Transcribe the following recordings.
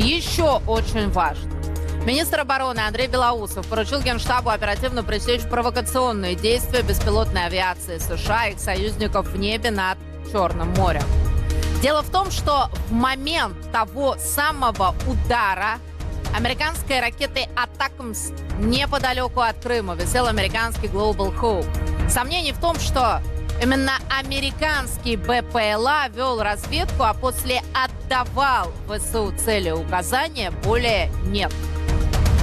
Еще очень важно. Министр обороны Андрей Белоусов поручил Генштабу оперативно пресечь провокационные действия беспилотной авиации США и их союзников в небе над Черным морем. Дело в том, что в момент того самого удара американской ракетой «Атакамс» неподалеку от Крыма висел американский Global Hope. Сомнений в том, что именно американский БПЛА вел разведку, а после отдавал ВСУ цели указания, более нет.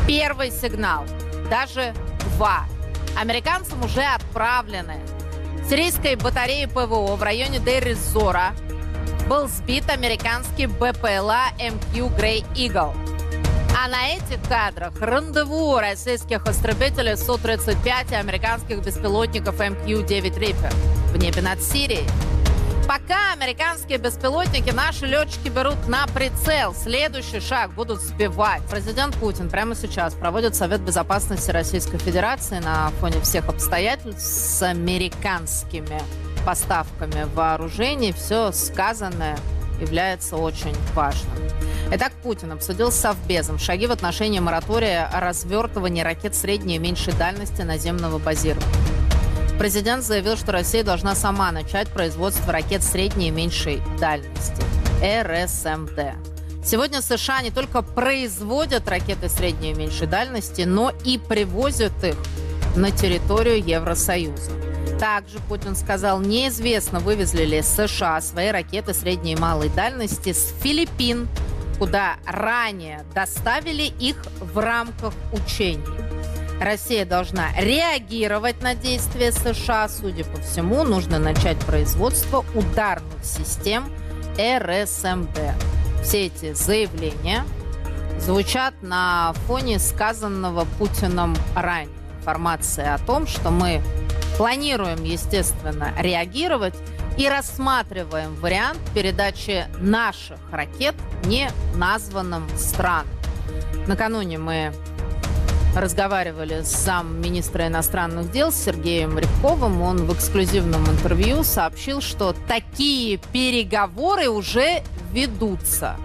Первый сигнал, даже два. Американцам уже отправлены. Сирийской батареи ПВО в районе Дейр-Зора был сбит американский БПЛА МК «Грей Игл». А на этих кадрах рандеву российских истребителей Су-35 и американских беспилотников МК-9 Риппер в небе над Сирией. Пока американские беспилотники наши летчики берут на прицел, следующий шаг будут сбивать. Президент Путин прямо сейчас проводит Совет Безопасности Российской Федерации на фоне всех обстоятельств с американскими поставками вооружений. Все сказанное является очень важным. Итак, Путин обсудил с Совбезом шаги в отношении моратория о развертывании ракет средней и меньшей дальности наземного базирования. Президент заявил, что Россия должна сама начать производство ракет средней и меньшей дальности – РСМД. Сегодня США не только производят ракеты средней и меньшей дальности, но и привозят их на территорию Евросоюза. Также Путин сказал, неизвестно, вывезли ли США свои ракеты средней и малой дальности с Филиппин, куда ранее доставили их в рамках учений. Россия должна реагировать на действия США. Судя по всему, нужно начать производство ударных систем РСМД. Все эти заявления звучат на фоне сказанного Путиным ранее. Информация о том, что мы планируем, естественно, реагировать и рассматриваем вариант передачи наших ракет не названным странам. Накануне мы разговаривали с замминистра иностранных дел Сергеем Рябковым. Он в эксклюзивном интервью сообщил, что такие переговоры уже ведутся.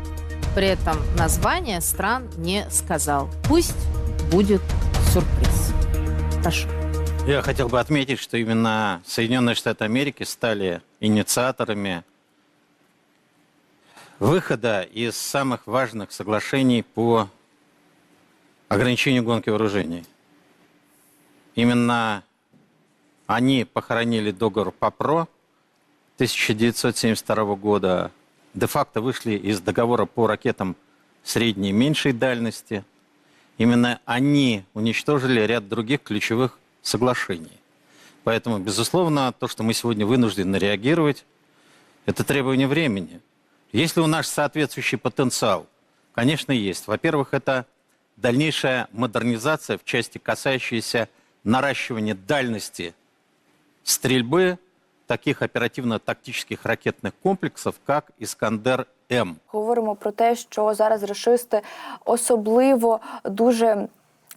При этом название стран не сказал. Пусть будет сюрприз. Прошу. Я хотел бы отметить, что именно Соединенные Штаты Америки стали инициаторами выхода из самых важных соглашений по ограничению гонки вооружений. Именно они похоронили договор ПАПРО 1972 года, де-факто вышли из договора по ракетам средней и меньшей дальности. Именно они уничтожили ряд других ключевых соглашений. Поэтому, безусловно, то, что мы сегодня вынуждены реагировать, это требование времени. Есть ли у нас соответствующий потенциал? Конечно, есть. Во-первых, это дальнейшая модернизация в части, касающейся наращивания дальности стрельбы таких оперативно-тактических ракетных комплексов, как «Іскандер-М». Говоримо про те, що зараз рашисти особливо дуже.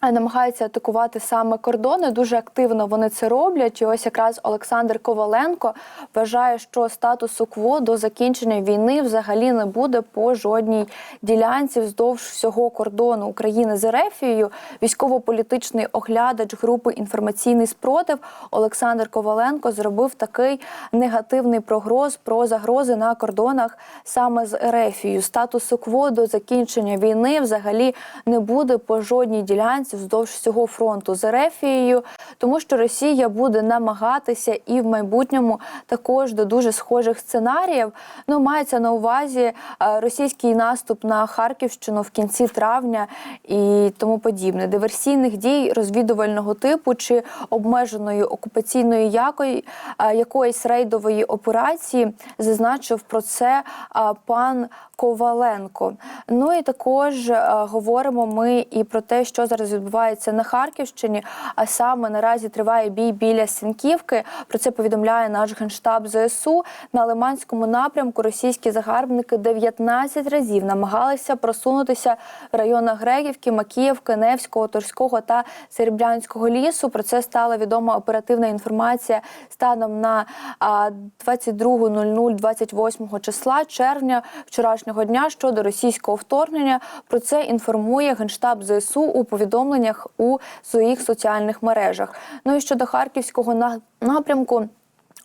Е, Намагаються атакувати саме кордони. Дуже активно вони це роблять. І ось якраз Олександр Коваленко вважає, що статусу кво до закінчення війни взагалі не буде по жодній ділянці вздовж всього кордону України з Ерефією. Військово-політичний оглядач групи інформаційний спротив Олександр Коваленко зробив такий негативний прогроз про загрози на кордонах саме з Ерефією. Статусу кво до закінчення війни взагалі не буде по жодній ділянці вздовж всього фронту з Ерефією, тому що Росія буде намагатися і в майбутньому також до дуже схожих сценаріїв. Ну мається на увазі е, російський наступ на Харківщину в кінці травня і тому подібне. Диверсійних дій розвідувального типу чи обмеженої окупаційної якої, е, якоїсь рейдової операції зазначив про це е, пан Коваленко. Ну і також говоримо ми і про те, що зараз відбувається відбувається на Харківщині. А саме наразі триває бій біля Сінківки. Про це повідомляє наш генштаб ЗСУ. На Лиманському напрямку російські загарбники 19 разів намагалися просунутися в районах Грегівки, Макіївки, Невського, Торського та Серебрянського лісу. Про це стала відома оперативна інформація станом на а, 22.00 28 числа червня вчорашнього дня щодо російського вторгнення. Про це інформує генштаб ЗСУ у повідомленнях у своїх соціальних мережах. Ну і щодо харківського на- напрямку.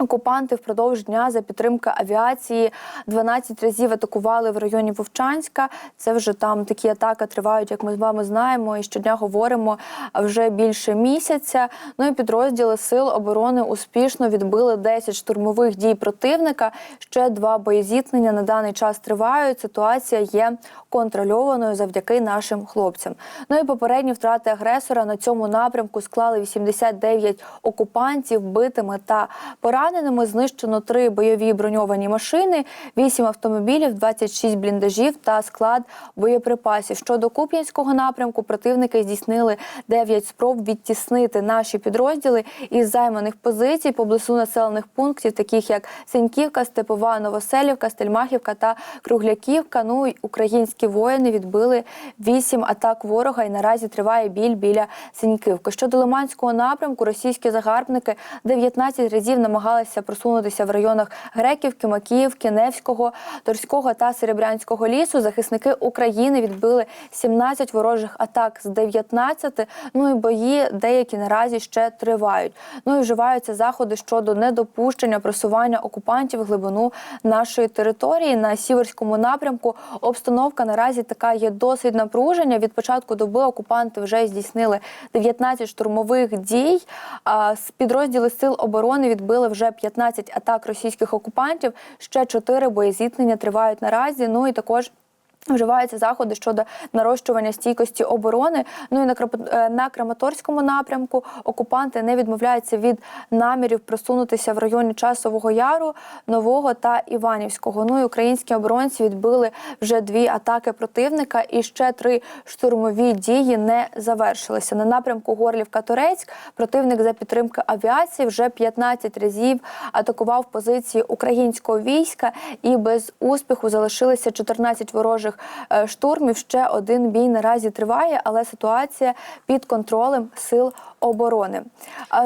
Окупанти впродовж дня за підтримки авіації 12 разів атакували в районі Вовчанська. Це вже там такі атаки тривають, як ми з вами знаємо, і щодня говоримо вже більше місяця. Ну і підрозділи сил оборони успішно відбили 10 штурмових дій противника. Ще два боєзіткнення на даний час тривають. Ситуація є контрольованою завдяки нашим хлопцям. Ну і попередні втрати агресора на цьому напрямку склали 89 окупантів битими та пораненими. Знищено три бойові броньовані машини, 8 автомобілів, 26 бліндажів та склад боєприпасів. Щодо Куп'янського напрямку, противники здійснили 9 спроб відтіснити наші підрозділи із займаних позицій поблизу населених пунктів, таких як Сеньківка, Степова, Новоселівка, Стельмахівка та Кругляківка. Ну і українські воїни відбили 8 атак ворога, і наразі триває біль біля Сеньківки. Щодо Лиманського напрямку, російські загарбники 19 разів намагалися просунутися в районах Греківки, Макіївки, Невського, Торського та Серебрянського лісу. Захисники України відбили 17 ворожих атак з 19. Ну і бої деякі наразі ще тривають. Ну і вживаються заходи щодо недопущення просування окупантів в глибину нашої території на сіверському напрямку. Обстановка наразі така є досить напруження. Від початку доби окупанти вже здійснили 19 штурмових дій. А підрозділи сил оборони відбили вже 15 атак російських окупантів. Ще 4 боєзіткнення тривають наразі. Ну і також. Вживаються заходи щодо нарощування стійкості оборони. Ну і на е, Краматорському напрямку окупанти не відмовляються від намірів просунутися в районі Часового Яру, Нового та Іванівського. Ну і українські оборонці відбили вже дві атаки противника, і ще три штурмові дії не завершилися. На напрямку Горлівка-Торецьк противник за підтримки авіації вже 15 разів атакував позиції українського війська, і без успіху залишилися 14 ворожих штурмів. Ще один бій наразі триває, але ситуація під контролем сил оборони.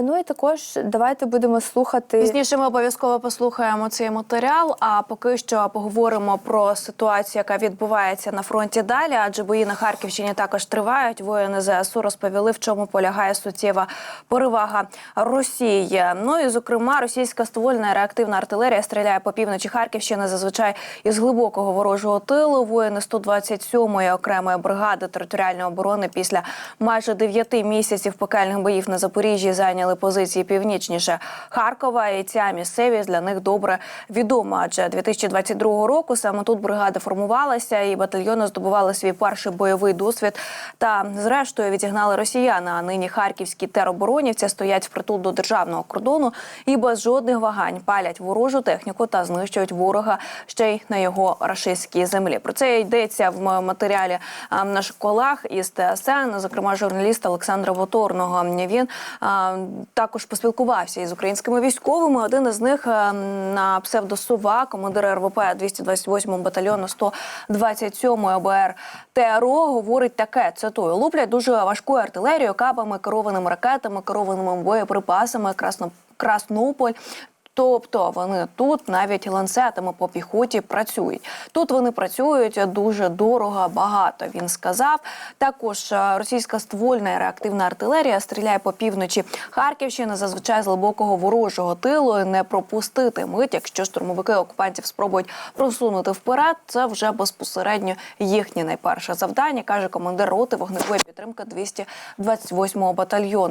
Ну і також давайте будемо слухати. Пізніше ми обов'язково послухаємо цей матеріал. А поки що поговоримо про ситуацію, яка відбувається на фронті далі. Адже бої на Харківщині також тривають. Воїни ЗСУ розповіли, в чому полягає суттєва перевага Росії. Ну і зокрема, російська ствольна реактивна артилерія стріляє по півночі Харківщини, зазвичай із глибокого ворожого тилу. Воїни 127-ї окремої бригади територіальної оборони після майже 9 місяців пекельних боїв на Запоріжжі зайняли позиції північніше Харкова. І ця місцевість для них добре відома. Адже 2022 року саме тут бригада формувалася, і батальйони здобували свій перший бойовий досвід. Та зрештою відігнали росіяни. А нині харківські тероборонівці стоять впритул до державного кордону і без жодних вагань палять ворожу техніку та знищують ворога ще й на його рашистській землі. Про це йдеться в матеріалі а, наших колег із ТСН, зокрема журналіста Олександра Воторного. Він також поспілкувався із українськими військовими. Один із них а, на псевдосова, командир РВП 228 батальйону 127 ОБР ТРО, говорить таке: цитую, луплять дуже важкою артилерією, кабами, керованими ракетами, керованими боєприпасами, красно Краснополь. Тобто вони тут навіть ланцетами по піхоті працюють. Тут вони працюють дуже дорого, багато. Він сказав. Також е, російська ствольна і реактивна артилерія стріляє по півночі Харківщини, зазвичай з глибокого ворожого тилу. І Не пропустити мить, якщо штурмовики окупантів спробують просунути вперед. Це вже безпосередньо їхнє найперше завдання, каже командир роти вогневої підтримки 228-го батальйону.